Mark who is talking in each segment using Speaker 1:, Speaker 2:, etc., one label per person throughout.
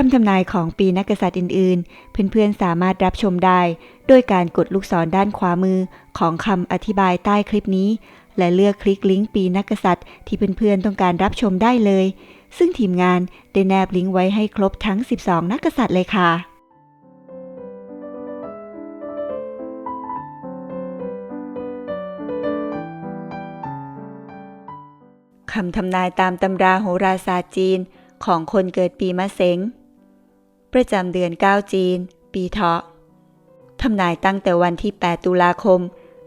Speaker 1: คำทำนายของปีนักกษัตริย์อื่น ๆ เพื่อนๆสามารถรับชมได้ โดยการกดลูกศรด้านขวามือของคำอธิบายใต้คลิปนี้ และเลือกคลิกลิงก์ปีนักกษัตริย์ที่เพื่อนๆต้องการรับชมได้เลย ซึ่งทีมงานได้แนบลิงก์ไว้ให้ครบทั้ง 12 นักกษัตริย์เลยค่ะคำทำนายตามตำราโหราศาสตร์จีนของคนเกิดปีมะเสง ประจำเดือน 9 จีน ปีเถาะทำนายตั้งแต่วันที่ 8 ตุลาคม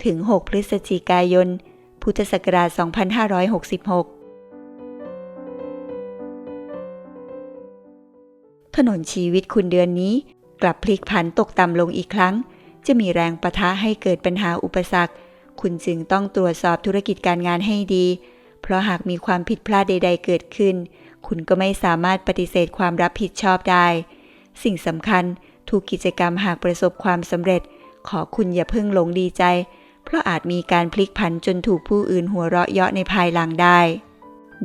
Speaker 1: ถึง 6 พฤศจิกายน พุทธศักราช 2566 ถนนชีวิตคุณเดือนนี้กลับพลิกผันตกต่ำลงอีกครั้ง จะมีแรงประทะให้เกิดปัญหาอุปสรรค คุณจึงต้องตรวจสอบธุรกิจการงานให้ดี เพราะหากมีความผิดพลาดใด ๆ เกิดขึ้น คุณก็ไม่สามารถปฏิเสธความรับผิดชอบได้ สิ่งสำคัญทุกกิจกรรมหากประสบความสำเร็จ ขอคุณอย่าเพิ่งหลงดีใจ เพราะอาจมีการพลิกผันจนถูกผู้อื่นหัวเราะเยาะในภายหลังได้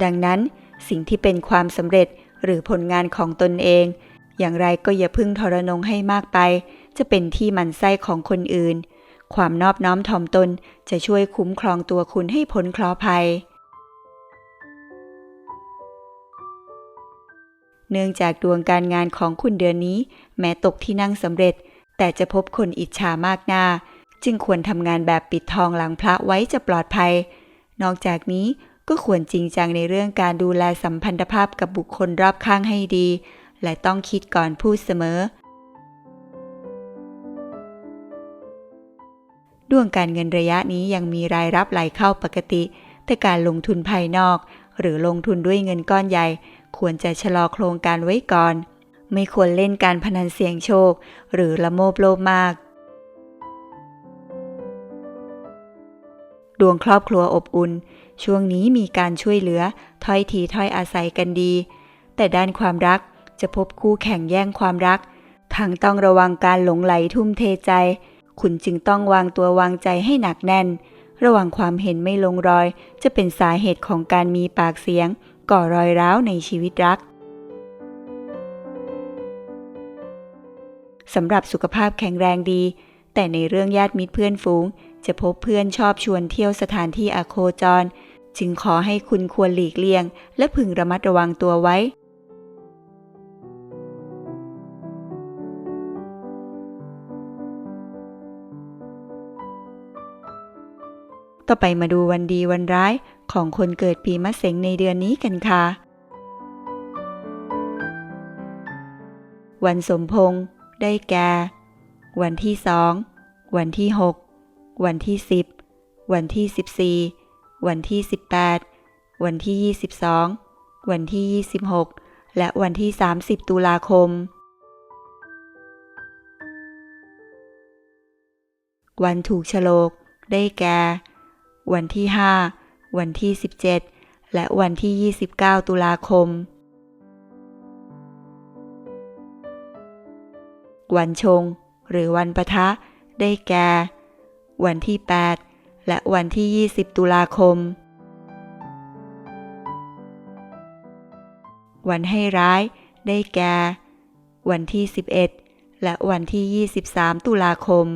Speaker 1: ดังนั้น สิ่งที่เป็นความสำเร็จหรือผลงานของตนเอง อย่างไรก็อย่าพึ่งทรนงให้มากไป จะเป็นที่หมันไส้ของคนอื่น ความนอบน้อมถ่อมตนจะช่วยคุ้มครองตัวคุณให้พ้นเคราะห์ภัย เนื่องจากดวงการงานของคุณเดือนนี้ แม้ตกที่นั่งสำเร็จ แต่จะพบคนอิจฉามากหน้า จึงควรทำงานแบบปิดทองหลังพระไว้จะปลอดภัย นอกจากนี้ก็ควรจริงจังในเรื่องการดูแลสัมพันธภาพกับบุคคลรอบข้างให้ดี และต้องคิดก่อนพูดเสมอ ดวงการเงินระยะนี้ยังมีรายรับไหลเข้าปกติ แต่การลงทุนภายนอก หรือลงทุนด้วยเงินก้อนใหญ่ ควรจะชะลอโครงการไว้ก่อน ไม่ควรเล่นการพนันเสี่ยงโชค หรือละโมบโลภมาก ดวงครอบครัวอบอุ่น ช่วงนี้มีการช่วยเหลือ ถ้อยทีถ้อยอาศัยกันดี แต่ด้านความรักจะพบคู่แข่งแย่งความรัก ทั้งต้องระวังการหลงไหลทุ่มเทใจ คุณจึงต้องวางตัววางใจให้หนักแน่น ระหว่างความเห็นไม่ลงรอย จะเป็นสาเหตุของการมีปากเสียง ก่อรอยร้าวในชีวิตรักสำหรับสุขภาพแข็งแรงดี แต่ในเรื่องญาติมิตรเพื่อนฝูง จะพบเพื่อนชอบชวนเที่ยวสถานที่อโคจร จึงขอให้คุณควรหลีกเลี่ยง และพึงระมัดระวังตัวไว้ ต่อไปมาดูวันดีวันร้ายของคนเกิดปีมะเสงในเดือนนี้กันค่ะ วันสมพงษ์ได้แก่ วันที่สอง วันที่หกวันที่สิบวันที่สิบสี่วันที่สิบแปดวันที่ยี่สิบสองวันที่ยี่สิบหกและวันที่สามสิบตุลาคม วันถูกโฉลก ได้แก่ วันที่ 5 วันที่ 17 และวันที่ 29 ตุลาคม วันชง หรือวันปะทะ ได้แก่ วันที่ 8 และวันที่ 20 ตุลาคม วันให้ร้าย ได้แก่ วันที่ 11 และวันที่ 23 ตุลาคม